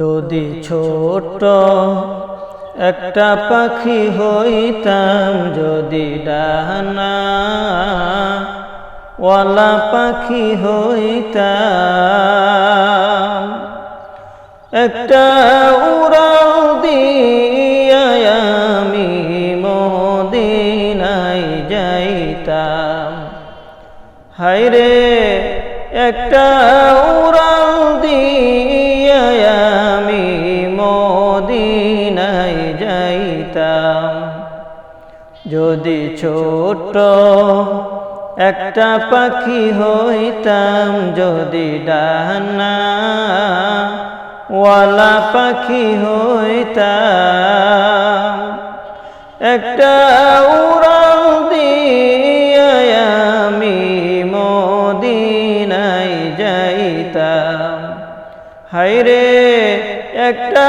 যদি ছোট একটা পাখি হইতাম, যদি ডানা ওয়ালা পাখি হইতাম, একটা উড়াল দিয়া আমি মদিনায় যাইতাম। হায়রে একটা যদি ছোট একটা পাখি হইতাম, যদি ডানা পাখি হইতাম, একটা উড়াল দিয়া আমি মদিনায় যাইতাম। হায়রে, একটা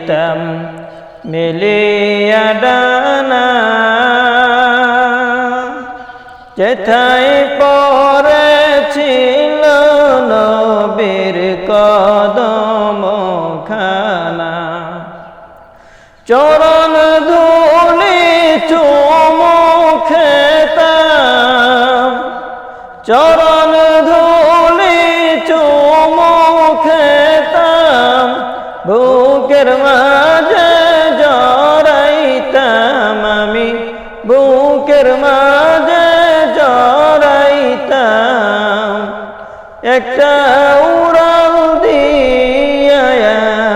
বেড়াইতাম মিলিয়া ডানা। যেথায় পড়েছিল নবীর কদম খানা চরণ ধুলি চুমুখেতাম চরণ বুকের মাঝে জড়াইতাম আমি, বুকের মাঝে জড়াইতাম। একটা উড়াল দিয়া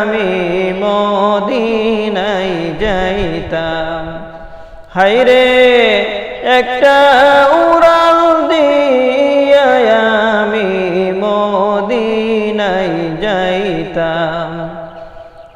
আমি মদিনায় যাইতাম। হাইরে একটা উড়াল দিয়া আমি মদিনায় যাইতাম।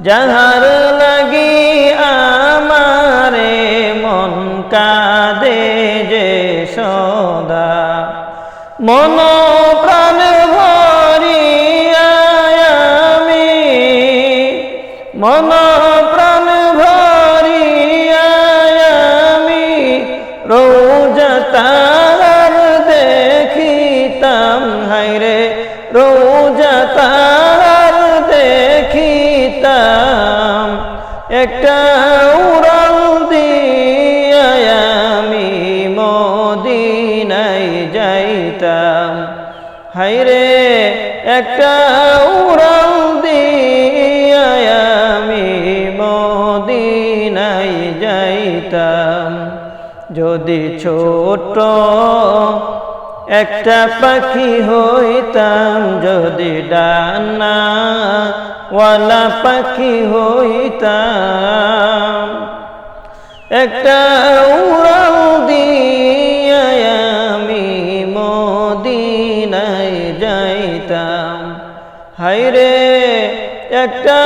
যাহার লাগি আমারে মন কাদে যে সদা। মন প্রাণ ভরিয়া আমি মন প্রাণ ভরিয়া আমি, রোজা একটা উড়াল দিয়া আমি মদিনায় যাইতাম। হাইরে একটা উড়াল দিয়া আমি মদিনায় যাইতাম। যদি ছোট একটা পাখি হইতাম, যদি ডানা ওয়ালা পাখি হইতাম। একটা উড়াও দিয়ামি মদিনায় যাইতাম। হাইরে একটা